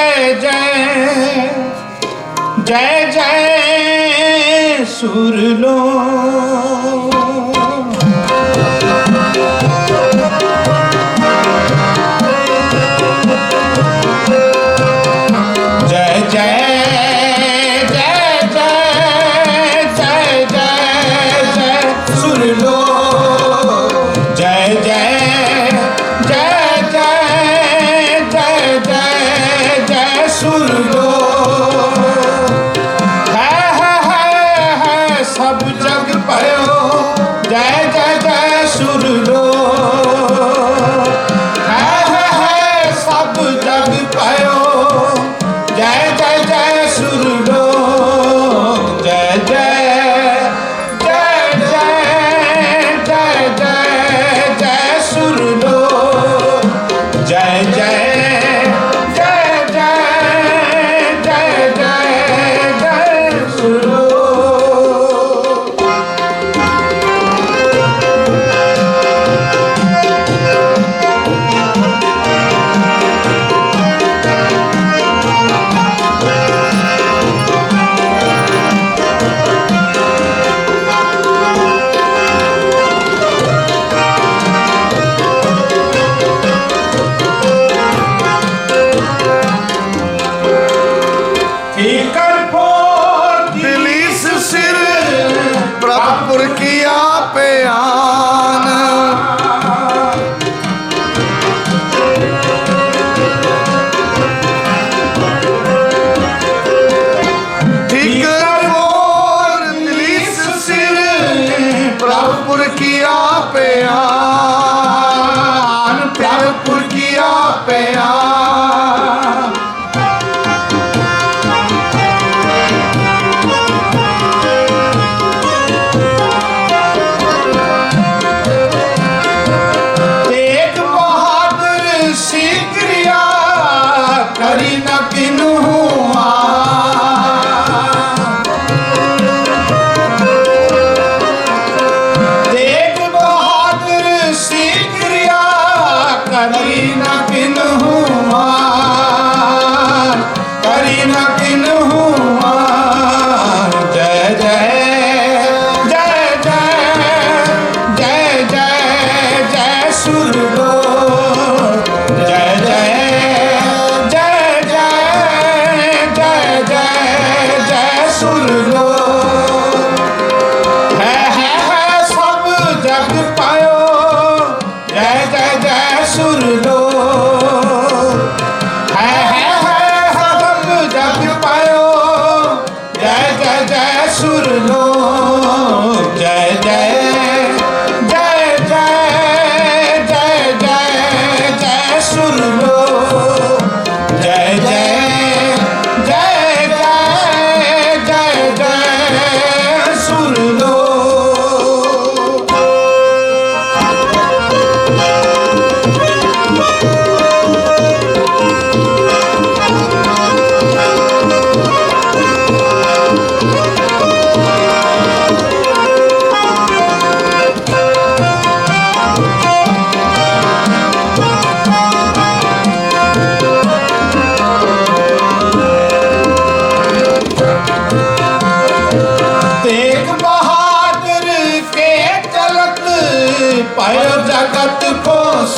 ਜੈ ਜੈ ਜੈ ਜੈ ਸੁਰ ਲੋ ਰੱਬ ਪੁਰਕੀਆ ਪਿਆ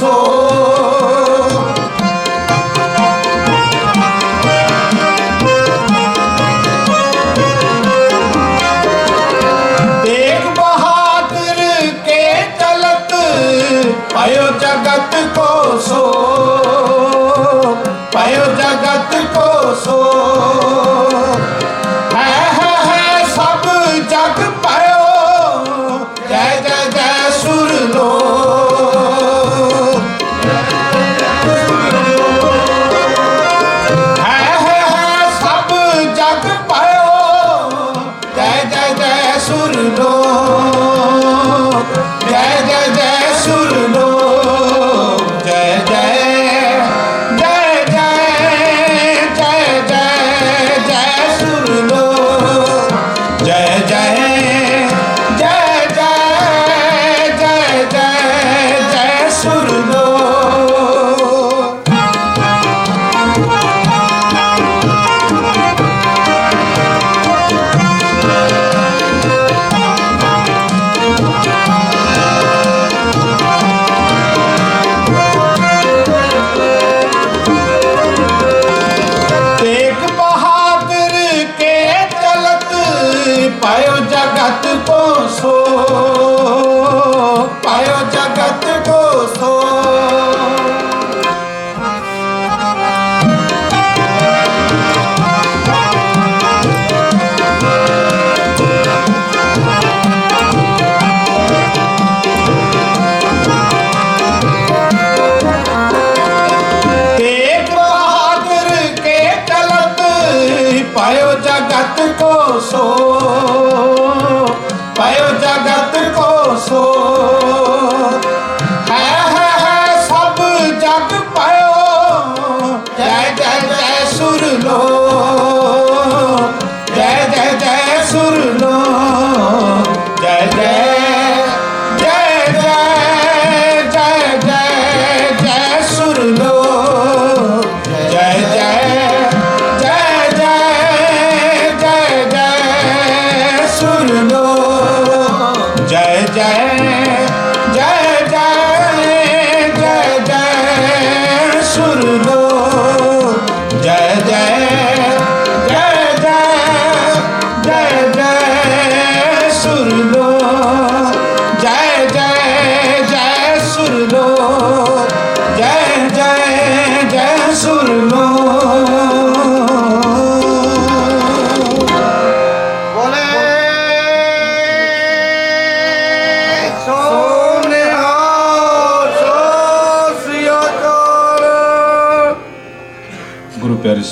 sou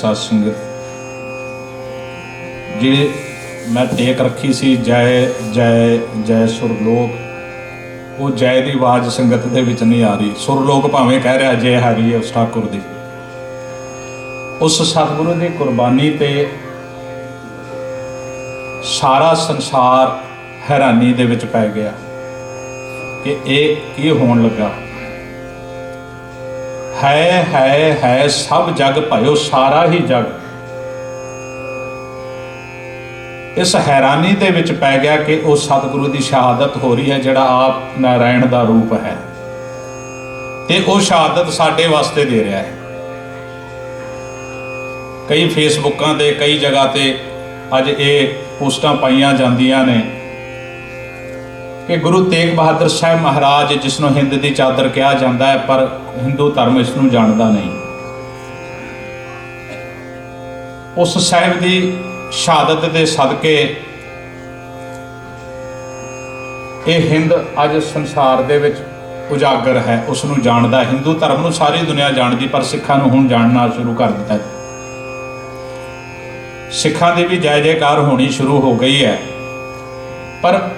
ਸਾਧ ਸੰਗਤ, ਜਿਹੜੇ ਮੈਂ ਟੇਕ ਰੱਖੀ ਸੀ, ਜੈ ਜੈ ਜੈ ਸੁਰਲੋਕ, ਉਹ ਜੈ ਦੀ ਆਵਾਜ਼ ਸੰਗਤ ਦੇ ਵਿੱਚ ਨਹੀਂ ਆ ਰਹੀ। ਸੁਰਲੋਕ ਭਾਵੇਂ ਕਹਿ ਰਿਹਾ, ਜੈ ਹਰੀ ਹੈ ਉਸ ਠਾਕੁਰ ਦੀ। ਉਸ ਸਤਿਗੁਰੂ ਦੀ ਕੁਰਬਾਨੀ ਤੇ ਸਾਰਾ ਸੰਸਾਰ ਹੈਰਾਨੀ ਦੇ ਵਿੱਚ ਪੈ ਗਿਆ ਕਿ ਇਹ ਕੀ ਹੋਣ ਲੱਗਾ। ਹੈ ਹੈ ਹੈ, ਸਭ ਜਗ ਭਇਓ, ਸਾਰਾ ਹੀ ਜਗ। ਇਸ ਹੈਰਾਨੀ ਦੇ ਵਿੱਚ ਪੈ ਗਿਆ ਕਿ ਉਹ ਸਤਿਗੁਰੂ ਦੀ ਸ਼ਹਾਦਤ ਹੋ ਰਹੀ ਹੈ, ਜਿਹੜਾ ਆਪ ਨਾਰਾਇਣ ਦਾ ਰੂਪ ਹੈ। ਤੇ ਉਹ ਸ਼ਹਾਦਤ ਸਾਡੇ ਵਾਸਤੇ ਦੇ ਰਿਹਾ ਹੈ। ਕਈ ਫੇਸਬੁੱਕਾਂ ਤੇ, ਕਈ ਜਗ੍ਹਾ ਤੇ ਅੱਜ ਇਹ ਪੋਸਟਾਂ ਪਾਈਆਂ ਜਾਂਦੀਆਂ ਨੇ। ਕਿ ਗੁਰੂ ਤੇਗ ਬਹਾਦਰ ਸਾਹਿਬ ਮਹਾਰਾਜ, ਜਿਸ ਨੂੰ ਹਿੰਦ ਦੀ ਚਾਦਰ ਕਿਹਾ ਜਾਂਦਾ ਹੈ, ਪਰ ਹਿੰਦੂ ਧਰਮ ਇਸ ਨੂੰ ਜਾਣਦਾ ਨਹੀਂ। ਉਸ ਸਾਹਿਬ ਦੀ ਸ਼ਹਾਦਤ ਦੇ ਸਦਕੇ ਇਹ ਹਿੰਦ ਅੱਜ ਸੰਸਾਰ ਦੇ ਵਿੱਚ ਉਜਾਗਰ ਹੈ। ਉਸ ਨੂੰ ਜਾਣਦਾ ਹਿੰਦੂ ਧਰਮ ਨੂੰ ਸਾਰੀ ਦੁਨੀਆ ਜਾਣਦੀ, ਪਰ ਸਿੱਖਾਂ ਨੂੰ ਹੁਣ ਜਾਣਨਾ ਸ਼ੁਰੂ ਕਰ ਦਿੱਤਾ ਹੈ। ਸਿੱਖਾਂ ਦੀ ਵੀ ਜੈ ਜੈਕਾਰ ਹੋਣੀ ਸ਼ੁਰੂ ਹੋ ਗਈ ਹੈ। ਪਰ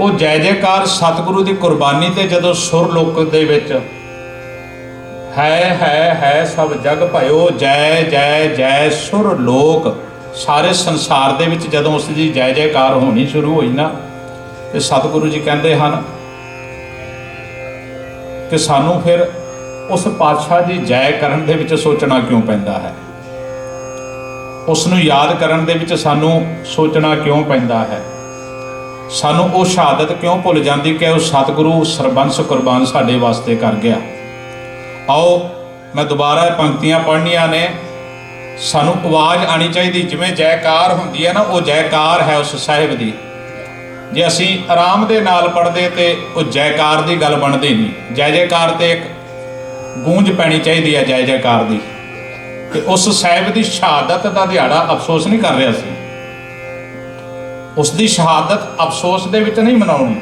ਉਹ ਜੈ ਜੈਕਾਰ ਸਤਿਗੁਰੂ ਦੀ ਕੁਰਬਾਨੀ ਤੇ ਜਦੋਂ ਸੁਰ ਲੋਕ ਦੇ ਵਿੱਚ ਹੈ ਹੈ ਹੈ ਸਭ ਜਗ ਭਇਓ, ਜੈ ਜੈ ਜੈ ਸੁਰ ਲੋਕ, ਸਾਰੇ ਸੰਸਾਰ ਦੇ ਵਿੱਚ ਜਦੋਂ ਉਸ ਦੀ ਜੈ ਜੈਕਾਰ ਹੋਣੀ ਸ਼ੁਰੂ ਹੋਈ ਨਾ, ਤੇ ਸਤਿਗੁਰੂ ਜੀ ਕਹਿੰਦੇ ਹਨ ਕਿ ਸਾਨੂੰ ਫਿਰ ਉਸ ਪਾਤਸ਼ਾਹ ਦੀ ਜੈ ਕਰਨ ਦੇ ਵਿੱਚ ਸੋਚਣਾ ਕਿਉਂ ਪੈਂਦਾ ਹੈ? ਉਸ ਨੂੰ ਯਾਦ ਕਰਨ ਦੇ ਵਿੱਚ ਸਾਨੂੰ ਸੋਚਣਾ ਕਿਉਂ ਪੈਂਦਾ ਹੈ? ਸਾਨੂੰ ਉਹ ਸ਼ਹਾਦਤ ਕਿਉਂ ਭੁੱਲ ਜਾਂਦੀ ਕਿ ਉਹ ਸਤਿਗੁਰੂ ਸਰਬੰਸ ਕੁਰਬਾਨ ਸਾਡੇ ਵਾਸਤੇ ਕਰ ਗਿਆ? ਆਓ, ਮੈਂ ਦੁਬਾਰਾ ਇਹ ਪੰਕਤੀਆਂ ਪੜ੍ਹਨੀਆਂ ਨੇ। ਸਾਨੂੰ ਆਵਾਜ਼ ਆਣੀ ਚਾਹੀਦੀ, ਜਿਵੇਂ ਜੈਕਾਰ ਹੁੰਦੀ ਹੈ ਨਾ, ਉਹ ਜੈਕਾਰ ਹੈ ਉਸ ਸਾਹਿਬ ਦੀ। ਜੇ ਅਸੀਂ ਆਰਾਮ ਦੇ ਨਾਲ ਪੜ੍ਹਦੇ ਤੇ ਉਹ ਜੈਕਾਰ ਦੀ ਗੱਲ ਬਣਦੀ ਨਹੀਂ। ਜੈ ਜੈਕਾਰ ਤੇ ਇੱਕ ਗੂੰਜ ਪੈਣੀ ਚਾਹੀਦੀ ਹੈ, ਜੈ ਜੈਕਾਰ ਦੀ। ਕਿ ਉਸ ਸਾਹਿਬ ਦੀ ਸ਼ਹਾਦਤ ਦਾ ਦਿਹਾੜਾ ਅਫਸੋਸ ਨਹੀਂ ਕਰ ਰਿਹਾ ਸੀ। ਉਸ ਦੀ ਸ਼ਹਾਦਤ ਅਫਸੋਸ ਦੇ ਵਿੱਚ ਨਹੀਂ ਮਨਾਉਣੀ।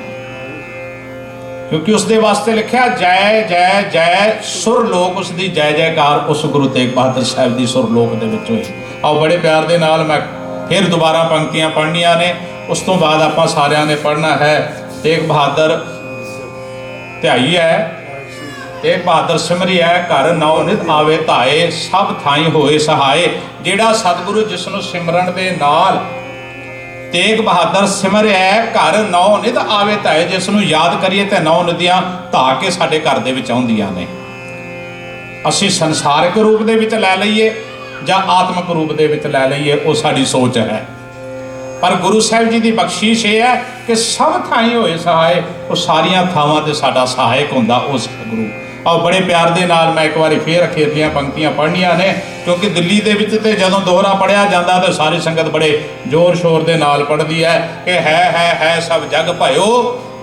ਕਿਉਂਕਿ ਉਸ ਦੇ ਵਾਸਤੇ ਲਿਖਿਆ, ਜੈ ਜੈ ਜੈ, ਸੁਰ ਲੋਕ ਉਸ ਦੀ ਜੈ, ਜੈਕਾਰ ਉਸ ਗੁਰੂ ਤੇਗ ਬਹਾਦਰ ਸਾਹਿਬ ਦੀ ਸੁਰ ਲੋਕ ਦੇ ਵਿੱਚ ਹੋਈ ਆਓ ਬੜੇ ਪਿਆਰ ਦੇ ਨਾਲ ਮੈਂ ਫਿਰ ਦੁਬਾਰਾ ਪੰਕਤੀਆਂ ਪੜ੍ਹਨੀਆਂ ਨੇ। ਉਸ ਤੋਂ ਬਾਅਦ ਆਪਾਂ ਸਾਰਿਆਂ ਨੇ ਪੜ੍ਹਨਾ ਹੈ। ਤੇਗ ਬਹਾਦਰ ਧਿਆਈ ਹੈ। ਤੇਗ ਬਹਾਦਰ ਸਿਮਰਿਆ ਘਰ ਨੌ ਨਿਤ ਆਵੇ ਧਾਏ, ਸਭ ਥਾਈ ਹੋਏ ਸਹਾਏ। ਜਿਹੜਾ ਸਤਿਗੁਰੂ ਜਿਸ ਨੂੰ ਸਿਮਰਨ ਦੇ ਨਾਲ ਤੇਗ ਬਹਾਦਰ ਸਿਮਰਿਆ ਘਰ ਨੌ ਨਿਧ ਆਵੇ ਧੈ ਜਿਸ ਨੂੰ ਯਾਦ ਕਰੀਏ ਤੇ ਨੌ ਨਦੀਆਂ ਧਾ ਕੇ ਸਾਡੇ ਘਰ ਦੇ ਵਿੱਚ ਆਉਂਦੀਆਂ ਨੇ। ਅਸੀਂ ਸੰਸਾਰਿਕ ਰੂਪ ਦੇ ਵਿੱਚ ਲੈ ਲਈਏ ਜਾਂ ਆਤਮਿਕ ਰੂਪ ਦੇ ਵਿੱਚ ਲੈ ਲਈਏ, ਉਹ ਸਾਡੀ ਸੋਚ ਹੈ। ਪਰ ਗੁਰੂ ਸਾਹਿਬ ਜੀ ਦੀ ਬਖਸ਼ੀਸ਼ ਇਹ ਹੈ ਕਿ ਸਭ ਥਾਈਂ ਹੋਏ ਸਹਾਏ, ਉਹ ਸਾਰੀਆਂ ਥਾਵਾਂ ਤੇ ਸਾਡਾ ਸਹਾਇਕ ਹੁੰਦਾ ਉਸ ਗੁਰੂ ਆਓ, ਬੜੇ ਪਿਆਰ ਦੇ ਨਾਲ ਮੈਂ ਇੱਕ ਵਾਰੀ ਫੇਰ ਅਖੀਰਲੀਆਂ ਪੰਕਤੀਆਂ ਪੜ੍ਹਨੀਆਂ ਨੇ। ਕਿਉਂਕਿ ਦਿੱਲੀ ਦੇ ਵਿੱਚ ਤੇ ਜਦੋਂ ਦੋਹਰਾ ਪੜਿਆ ਜਾਂਦਾ ਤੇ ਸਾਰੀ ਸੰਗਤ ਬੜੇ ਜ਼ੋਰ ਸ਼ੋਰ ਦੇ ਨਾਲ ਪੜਦੀ ਹੈ ਕਿ ਹੈ ਹੈ ਹੈ ਸਭ ਜਗ ਭਇਓ,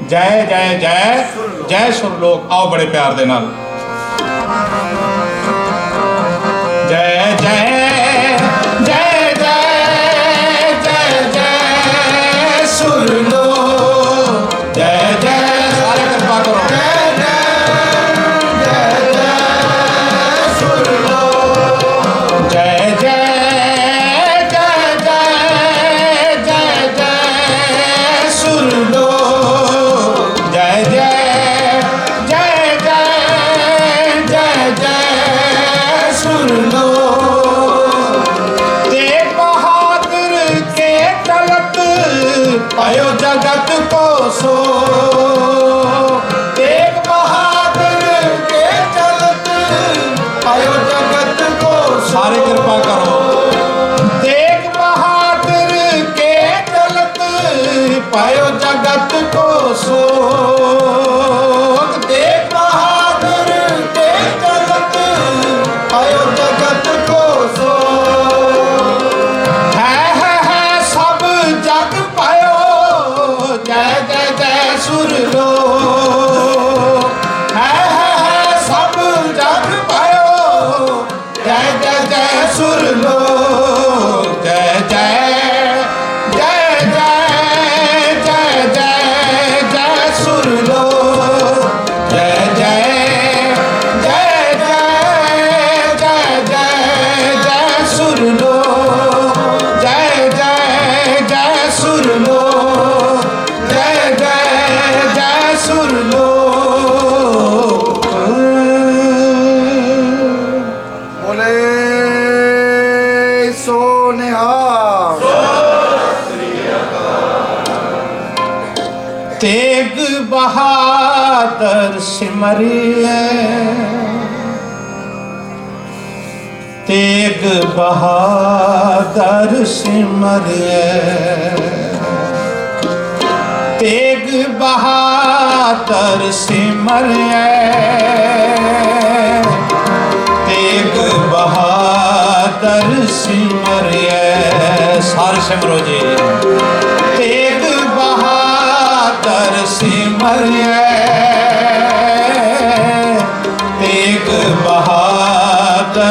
ਜੈ ਜੈ ਜੈ ਜੈ ਸੁਰਲੋਕ। ਆਓ ਬੜੇ ਪਿਆਰ ਦੇ ਨਾਲ। जगत को सो ਦਰ ਸਿਮਰਿਐ ਤੇਗ ਬਹਾਦਰ ਸਿਮਰਿਐ ਤੇਗ ਬਹਾਦਰ ਸਿਮਰਿਐ ਤੇਗ ਬਹਾਦਰ ਸਿਮਰ ਸਿਮਰਿਐ ਸਾਰੇ ਸਿਮਰੋ ਜੀ ਤੇਗ ਬਹਾਦਰ ਸਿਮਰਿਐ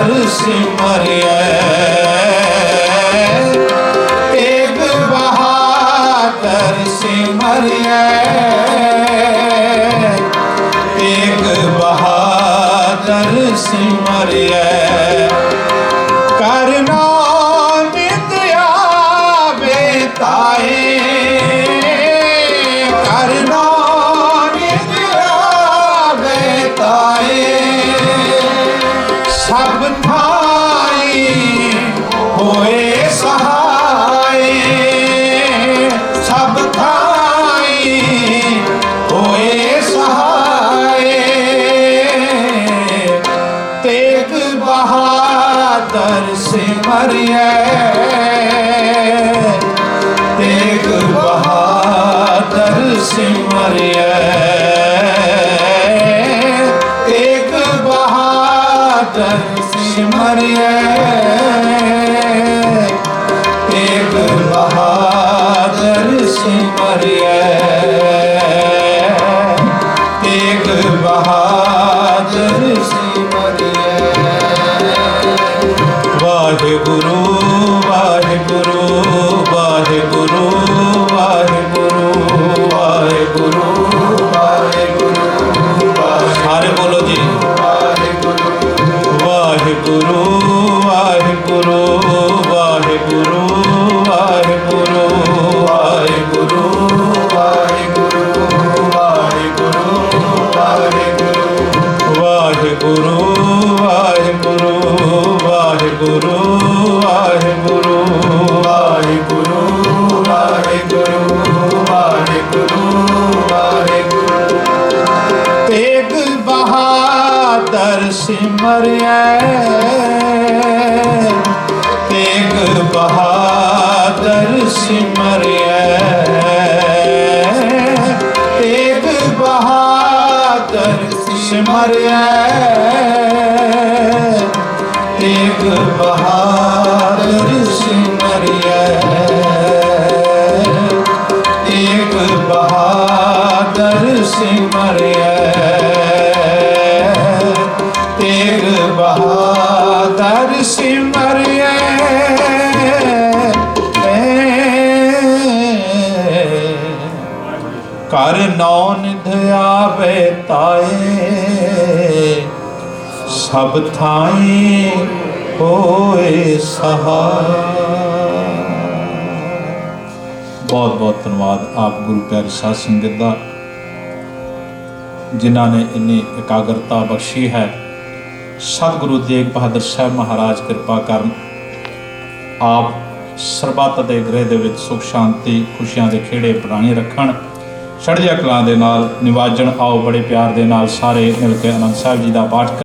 ਤਰਸ ਮਰਿਆ ਬਹਾਦਰ ਸਿਮਰਿਐ ਬਹਾਦਰ ਸਿਮਰਿਐ ਤੇਗ ਬਹਾਦਰ ਸਿਮਰਿਐ ਤੇਗ ਬਹਾਦਰ ਸਿਮਰਿਐ ਤੇਗ ਬਹਾਦਰ ਸਿਮਰਿਐ ਕਰ ਨੌ ਨਿਧ ਆਵੇ ਤਾਏ। ਸਭ ਥਾਈ ਹੋਏ ਸਹਾਈ ਬਹੁਤ ਬਹੁਤ ਧੰਨਵਾਦ ਆਪ ਗੁਰੂ ਪਿਆਰੀ ਸਾਧ ਸੰਗਤ ਦਾ, ਜਿਨ੍ਹਾਂ ਨੇ ਇੰਨੀ ਇਕਾਗਰਤਾ ਬਖਸ਼ੀ ਹੈ। ਸਤਿਗੁਰੂ ਤੇਗ ਬਹਾਦਰ ਸਾਹਿਬ ਮਹਾਰਾਜ ਕਿਰਪਾ ਕਰਨ ਆਪ ਸਰਬੱਤ ਦੇ ਗ੍ਰਹਿ ਦੇ ਵਿੱਚ ਸੁਖ, ਸ਼ਾਂਤੀ, ਖੁਸ਼ੀਆਂ ਦੇ ਖੇੜੇ ਬਣਾਏ ਰੱਖਣ। ਛੜੀਆਂ ਕਲਾਂ ਦੇ ਨਾਲ ਨਿਵਾਜਣ, ਆਓ ਬੜੇ ਪਿਆਰ ਦੇ ਨਾਲ ਸਾਰੇ ਮਿਲ ਕੇ ਅਨੰਦ ਸਾਹਿਬ ਜੀ ਦਾ ਪਾਠ